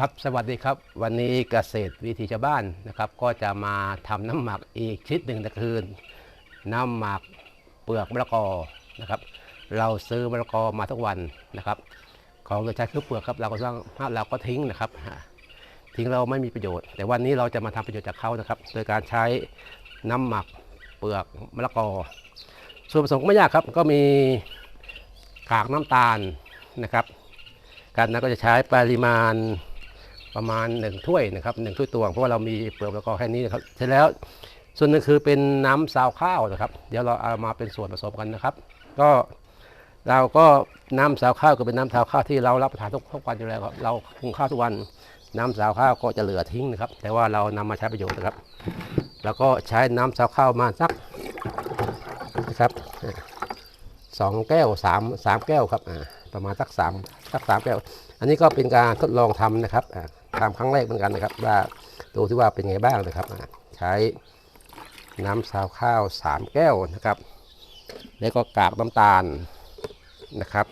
ครับสวัสดีครับวันนี้เกษตรวิถีชาวบ้านนะครับ ก็จะมาทำน้ำหมักอีกชนิดหนึ่งนะคือน้ำหมักเปลือกมะละกอนะครับ เราซื้อมะละกอมาทุกวันนะครับ ของเราใช้คือเปลือกครับเราก็ต้องเราก็ทิ้งนะครับ ทิ้งเราไม่มีประโยชน์ แต่วันนี้เราจะมาทำประโยชน์จากเขานะครับ โดยการใช้น้ำหมักเปลือกมะละกอ ส่วนผสมก็ไม่ยากครับก็มีกากน้ำตาลนะครับ การนั้นก็จะใช้ปริมาณ ประมาณ 1 ถ้วยนะครับหนึ่งถ้วยตวงเพราะว่าเรามีเปลือกมะละกอแค่นี้นะครับเสร็จแล้วส่วนหนึงคือเป็นน้ำซาวข้าวนะครับ เดี๋ยวเราเอามาเป็นส่วนผสมกันนะครับ ก็เราก็น้ำซาวข้าวก็เป็นน้ำซาวข้าวที่เรารับประทานทุกทุกวันอยู่แล้วเราหุงข้าวทุกวัน น้ำซาวข้าวก็จะเหลือทิ้งนะครับ แต่ว่าเรานำมาใช้ประโยชน์นะครับ แล้วก็ใช้น้ำซาวข้าวมาสักนะครับสองแก้วสามสามแก้วครับอ่า ประมาณสักสามสักสามแก้ว อันนี้ก็เป็นการทดลองทำนะครับอ่าทำครั้งแรกเหมือนกันนะครับ ว่าดูที่ว่าเป็นไงบ้างนะครับ ใช้น้ำซาวข้าวสามแก้วนะครับ แล้วก็กากน้ำตาลนะครับ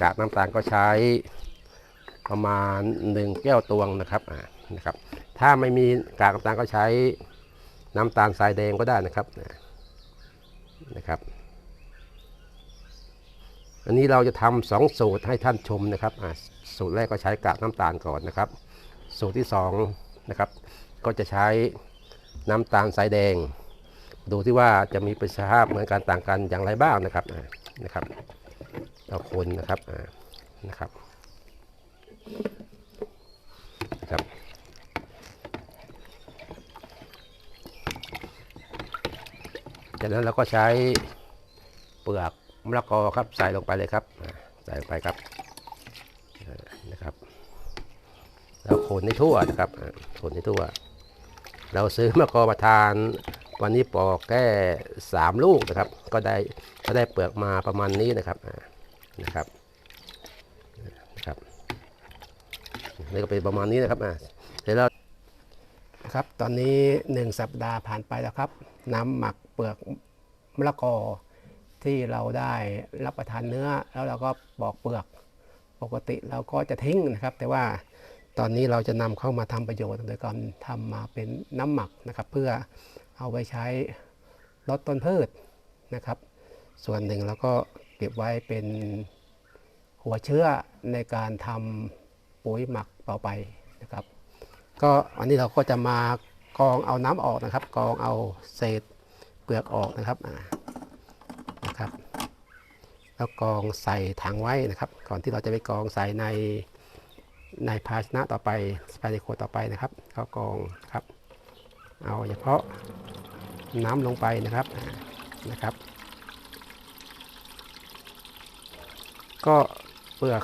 กากน้ำตาลก็ใช้ประมาณหนึ่งแก้วตวงนะครับนะครับ ถ้าไม่มีกากน้ำตาลก็ใช้น้ำตาลทรายแดงก็ได้นะครับนะครับ อันนี้เราจะทำสองสูตรให้ท่านชมนะครับสูตรแรกก็ใช้กากน้ำตาลก่อนนะครับ สูตรที่สองนะครับก็จะใช้น้ำตาลทรายแดง ดูที่ว่าจะมีประสิทธิภาพเหมือนกันต่างกันอย่างไรบ้างนะครับนะครับเราคนนะครับนะครับนะครับจากนั้นเราก็ใช้เปลือก มะละกอครับใส่ลงไปเลยครับใส่ลงไปครับนะครับแล้วคนให้ทั่วนะครับคนให้ทั่ว เราซื้อมะละกอมาทาน วันนี้ปอกแค่สามลูกนะครับ ก็ได้ก็ได้เปลือกมาประมาณนี้นะครับนะครับนะครับนี่ก็เป็นประมาณนี้นะครับอ่าเดี๋ยวเราครับตอนนี้1สัปดาห์ผ่านไปแล้วครับ น้ำหมักเปลือกมะละกอ ที่เราได้รับประทานเนื้อ แล้วเราก็ปอกเปลือกปกติเราก็จะทิ้งนะครับ แต่ว่าตอนนี้เราจะนำเข้ามาทำประโยชน์โดยการทำมาเป็นน้ำหมักนะครับ เพื่อเอาไปใช้ลดต้นพืชนะครับ ส่วนหนึ่งเราก็เก็บไว้เป็นหัวเชื้อในการทำปุ๋ยหมักต่อไปนะครับ ก็อันนี้เราก็จะมากองเอาน้ำออกนะครับ กองเอาเศษเปลือกออกนะครับอ่านะครับ แล้วกองใส่ถังไว้นะครับ ก่อนที่เราจะไปกองใส่ในในภาชนะต่อไปภายในขวดต่อไปนะครับก็กองครับ เอาเฉพาะน้ำลงไปนะครับนะครับ ก็เปลือก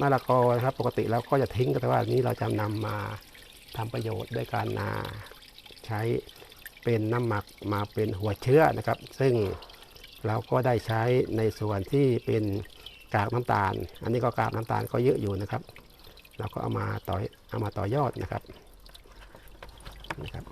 มะละกอนะครับ ปกติแล้วก็จะทิ้งแต่ว่านี้เราจะนำมาทำประโยชน์ด้วยการนาใช้เป็นน้ำหมักมาเป็นหัวเชื้อนะครับ ซึ่ง เราก็ได้ใช้ในส่วนที่เป็นกากน้ำตาล อันนี้ก็กากน้ำตาลก็เยอะอยู่นะครับ เราก็เอามาต่อยเอามาต่อยอดนะครับนะครับ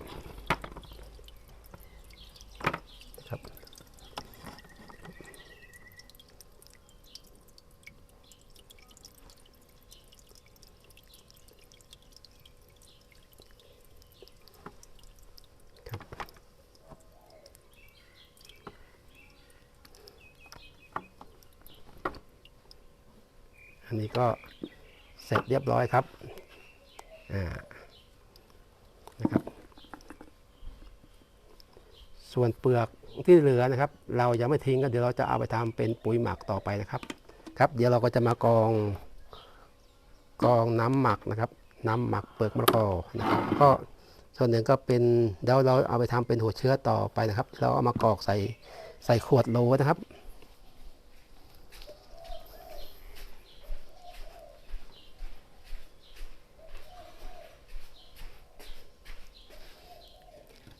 อันนี้ก็เสร็จเรียบร้อยครับอ่านะครับ ส่วนเปลือกที่เหลือนะครับ เรายังไม่ทิ้งกันเดี๋ยวเราจะเอาไปทำเป็นปุ๋ยหมักต่อไปนะครับ ครับ เดี๋ยวเราก็จะมากองกองน้ำหมักนะครับ น้ำหมักเปลือกมะละกอนะครับ ก็ส่วนหนึ่งก็เป็นเดี๋ยวเราเอาไปทำเป็นหัวเชื้อต่อไปนะครับ เราเอามากรอกใส่ใส่ขวดโหลนะครับ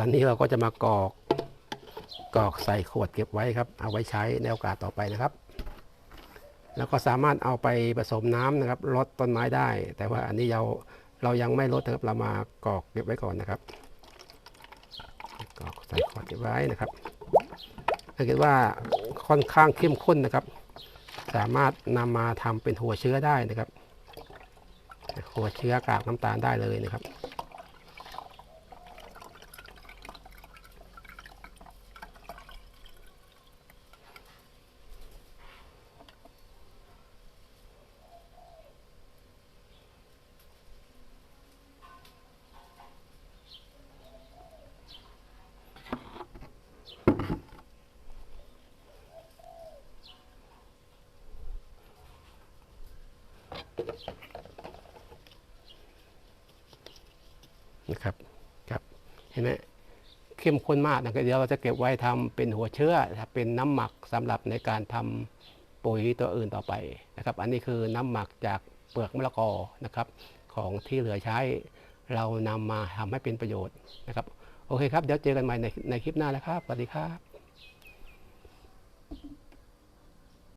ตอนนี้เราก็จะมากรอกกรอกใส่ขวดเก็บไว้ครับ เอาไว้ใช้ในโอกาสต่อไปนะครับ แล้วก็สามารถเอาไปผสมน้ำนะครับลดต้นไม้ได้ แต่ว่าอันนี้เราเรายังไม่ลดนะครับเรามากรอกเก็บไว้ก่อนนะครับกรอกใส่ขวดเก็บไว้นะครับถ้าเกิดว่าค่อนข้างเข้มข้นนะครับ สามารถนำมาทำเป็นหัวเชื้อได้นะครับหัวเชื้อกากน้ำตาลได้เลยนะครับ นะครับครับเห็นไหมเข้มข้นมากนะครับเดี๋ยวเราจะเก็บไว้ทำเป็นหัวเชื้อครับเป็นน้ำหมักสำหรับในการทำปุ๋ยตัวอื่นต่อไปนะครับ อันนี้คือน้ำหมักจากเปลือกมะละกอนะครับ ของที่เหลือใช้เรานำมาทำให้เป็นประโยชน์นะครับ โอเคครับ เดี๋ยวเจอกันใหม่ในในคลิปหน้านะครับสวัสดีครับ